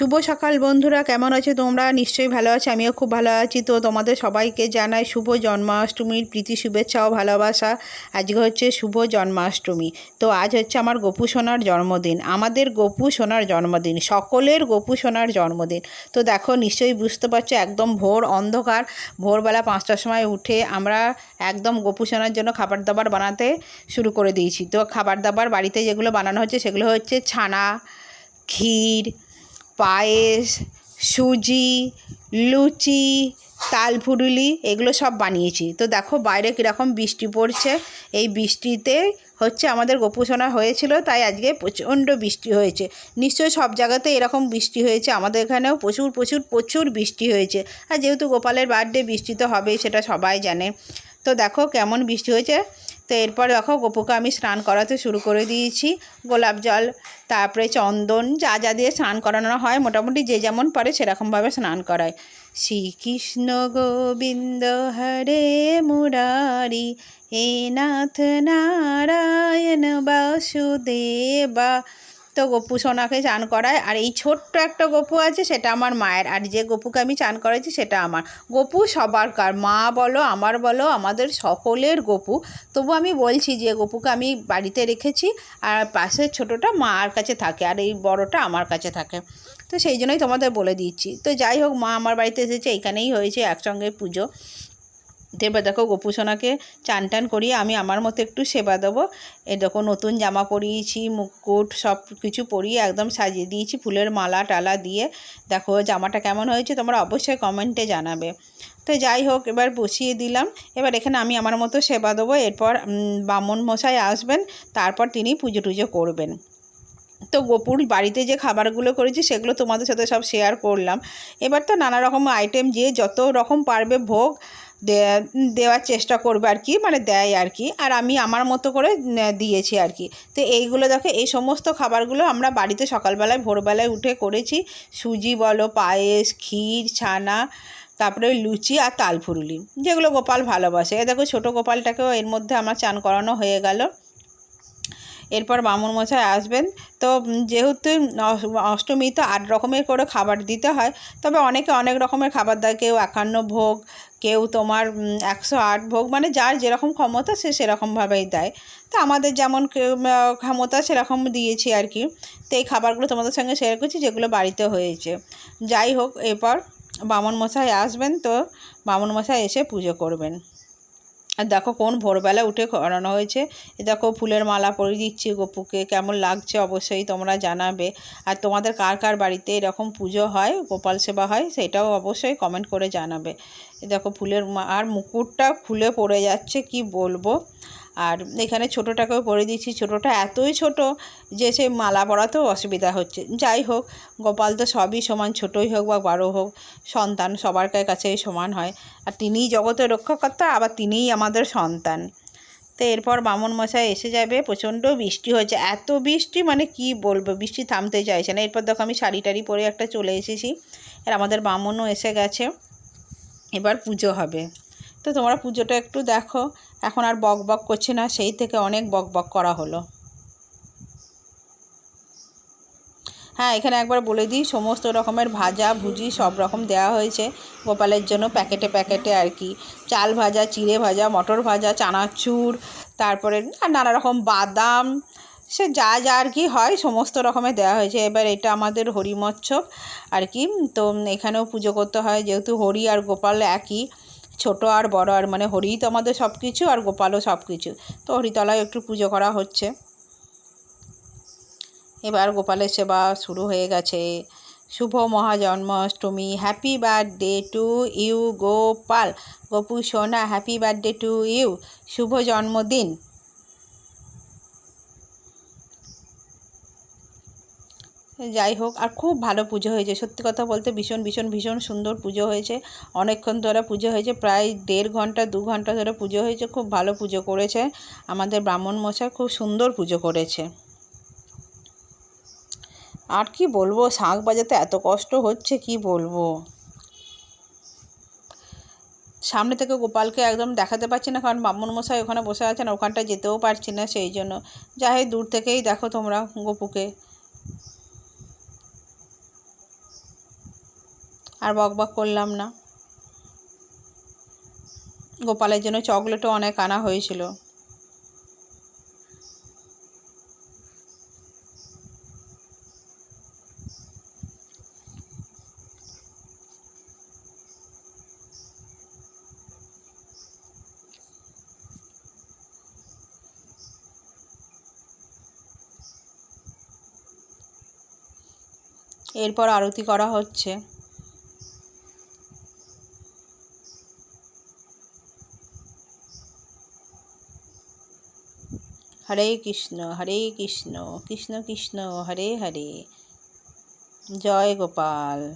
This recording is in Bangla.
শুভ সকাল বন্ধুরা, কেমন আছো তোমরা? নিশ্চয়ই ভালো আছো, আমিও খুব ভালো আছি। তো তোমাদের সবাইকে জানাই শুভ জন্মাষ্টমীর প্রীতি, শুভেচ্ছা ও ভালোবাসা। আজকে হচ্ছে শুভ জন্মাষ্টমী। তো আজ হচ্ছে আমার গপু সোনার জন্মদিন। আমাদের গপু সোনার জন্মদিন, সকলের গপু সোনার জন্মদিন। তো দেখো, নিশ্চয়ই বুঝতে পারছ, একদম ভোর অন্ধকার। ভোরবেলা পাঁচটার সময় উঠে আমরা একদম গপু সোনার জন্য খাবার দাবার বানাতে শুরু করে দিয়েছি। তো খাবার দাবার বাড়িতে যেগুলো বানানো হচ্ছে, সেগুলো হচ্ছে ছানা, ক্ষীর পায়েস, সুজি, লুচি, তালফুরুলি, এগুলো সব বানিয়েছি। তো দেখো বাইরে কীরকম বৃষ্টি পড়ছে। এই বৃষ্টিতে হচ্ছে আমাদের গোপুসোনা হয়েছিল, তাই আজকে প্রচণ্ড বৃষ্টি হয়েছে। নিশ্চয়ই সব জায়গাতে এরকম বৃষ্টি হয়েছে। আমাদের এখানেও প্রচুর প্রচুর প্রচুর বৃষ্টি হয়েছে। আর যেহেতু গোপালের বার্থডে বৃষ্টি তো হবেই, সেটা সবাই জানে। তো দেখো কেমন বৃষ্টি হয়েছে। তো এরপর দেখো গোপুকে আমি স্নান করাতে শুরু করে দিয়েছি। গোলাপ জল, তারপরে চন্দন, যা যা দিয়ে স্নান করানো হয়, মোটামুটি যে যেমন পারে সেরকমভাবে স্নান করায়। শ্রীকৃষ্ণ গোবিন্দ হরে মুরারি হে নাথ নারায়ণ বাসুদেবা। তো গপু সোনাকে চান করায়, আর এই ছোট্ট একটা গপু আছে সেটা আমার মায়ের, আর যে গপুকে আমি চান করাইছি সেটা আমার। গপু সবার কার, মা বলো, আমার বলো, আমাদের সকলের গপু। তবু আমি বলছি যে গপুকে আমি বাড়িতে রেখেছি, আর পাশের ছোটোটা মার কাছে থাকে, আর এই বড়টা আমার কাছে থাকে। তো সেই জন্যই তোমাদের বলে দিচ্ছি। তো যাই হোক, মা আমার বাড়িতে এসেছে, এইখানেই হয়েছে একসঙ্গে পুজো। এবার দেখো গোপুসোনাকে চান টান করিয়ে আমি আমার মতো একটু সেবা দেবো। এ দেখো, নতুন জামা পরিয়েছি, মুকুট সব কিছু পরিয়ে একদম সাজিয়ে দিয়েছি, ফুলের মালা টালা দিয়ে। দেখো, জামাটা কেমন হয়েছে তোমরা অবশ্যই কমেন্টে জানাবে। তো যাই হোক, এবার বসিয়ে দিলাম। এবার এখানে আমি আমার মতো সেবা দেবো। এরপর বামন মশাই আসবেন, তারপর তিনি পুজো টুজো করবেন। তো গোপুর বাড়িতে যে খাবারগুলো করেছি, সেগুলো তোমাদের সাথে সব শেয়ার করলাম। এবার তো নানা রকম আইটেম যে যত রকম পারবে ভোগ দেওয়ার চেষ্টা করবে আর কি মানে দেয় আর কি। আর আমি আমার মতো করে দিয়েছি আর কি। তো এইগুলো দেখো, এই সমস্ত খাবারগুলো আমরা বাড়িতে সকালবেলায়, ভোরবেলায় উঠে করেছি। সুজি বলো, পায়েস, ক্ষীর, ছানা, তারপরে লুচি আর তালফুরুলি, যেগুলো গোপাল ভালোবাসে। এ দেখো, ছোটো গোপালটাকেও এর মধ্যে আমার চান করানো হয়ে গেল। এরপর বামুন মশাই আসবেন। তো যেহেতু অষ্টমী তো আট রকমের করে খাবার দিতে হয়, তবে অনেকে অনেক রকমের খাবার দেয়। কেউ একান্ন ভোগ, কেউ তোমার একশো আট ভোগ মানে যার যেরকম ক্ষমতা সে সেরকমভাবেই দেয়। তো আমাদের যেমন ক্ষমতা সেরকম দিয়েছি আর কি। তো এই খাবারগুলো তোমাদের সঙ্গে শেয়ার করছি, যেগুলো বাড়িতে হয়েছে। যাই হোক, এরপর বামন মশাই আসবেন, তো বামন মশাই এসে পুজো করবেন। দেখো কোন ভোরবেলা উঠে করানো হয়েছে। এ দেখো ফুলের মালা পরিয়ে দিচ্ছি গোপুকে, কেমন লাগছে অবশ্যই তোমরা জানাবে। আর তোমাদের কার কার বাড়িতে এরকম পুজো হয়, গোপাল সেবা হয়, সেটাও অবশ্যই কমেন্ট করে জানাবে। এ দেখো ফুলের আর মুকুটটা খুলে পড়ে যাচ্ছে, কি বলব? আর এখানে ছোটোটাকেও পরে দিচ্ছি। ছোটোটা এতই ছোট যে সে মালা পরাতেও অসুবিধা হচ্ছে। যাই হোক, গোপাল তো সবই সমান ছোটোই হোক বা বড়ো হোক, সন্তান সবার কাছেই সমান হয়। আর তিনিই জগতের রক্ষাকর্তা, আবার তিনিই আমাদের সন্তান। তো এরপর বামন মশাই এসে যাবে, প্রচণ্ড বৃষ্টি হয়েছে। এত বৃষ্টি মানে কি বলব? বৃষ্টি থামতে চাইছে না। এরপর দেখো আমি শাড়ি টাড়ি পরে একটা চলে এসেছি। আর আমাদের বামনও এসে গেছে। এবার পুজো হবে। তো তোমরা পুজোটা একটু দেখো। এখন আর বক বক করছে না, সেই থেকে অনেক বক বক করা হলো। হ্যাঁ এখানে একবার বলে দিই, সমস্ত রকমের ভাজা, ভুজি সব রকম দেওয়া হয়েছে গোপালের জন্য প্যাকেটে প্যাকেটে আর কি। চাল ভাজা, চিড়ে ভাজা, মটর ভাজা, চানাচুর, তারপরে আর নানা রকম বাদাম, সে যা যা আর কি হয় সমস্ত রকমের দেওয়া হয়েছে। এবার এটা আমাদের হরিমচ্ছব আর কি। তো এখানেও পুজো করতে হয়, যেহেতু হরি আর গোপাল একই ছোট আর বড় আর মানে হরিই তো আমাদের সব কিছু আর গোপালও সব কিছু তো হরিতলায় একটু পুজো করা হচ্ছে। এবার গোপালের সেবা শুরু হয়ে গেছে। শুভ মহাজন্মাষ্টমী। Happy birthday to you Gopal. Gopu সোনা হ্যাপি বার্থডে টু ইউ শুভ জন্মদিন। যাই হোক, আর খুব ভালো পুজো হয়েছে। সত্যি কথা বলতে ভীষণ ভীষণ ভীষণ সুন্দর পুজো হয়েছে। অনেকক্ষণ ধরে পুজো হয়েছে, প্রায় দেড় ঘণ্টা, দু ঘণ্টা ধরে পুজো হয়েছে। খুব ভালো পুজো করেছে। আমাদের ব্রাহ্মণ মশাই খুব সুন্দর পুজো করেছে। আর কি বলব, শাঁখ বাজাতে এত কষ্ট হচ্ছে, কি বলব? সামনে থেকে গোপালকে একদম দেখাতে পারছি না, কারণ ব্রাহ্মণ মশাই ওখানে বসে আছেন ওখানটা যেতেও পারছি না সেই জন্য। যাই দূর থেকেই দেখো তোমরা গোপুকে। আর বক বক করলাম না। গোপালের জন্য চকলেটও অনেক আনা হয়েছিল। এরপর আরতি করা হচ্ছে। হরে কৃষ্ণ হরে কৃষ্ণ কৃষ্ণ কৃষ্ণ হরে হরে। জয় গোপাল।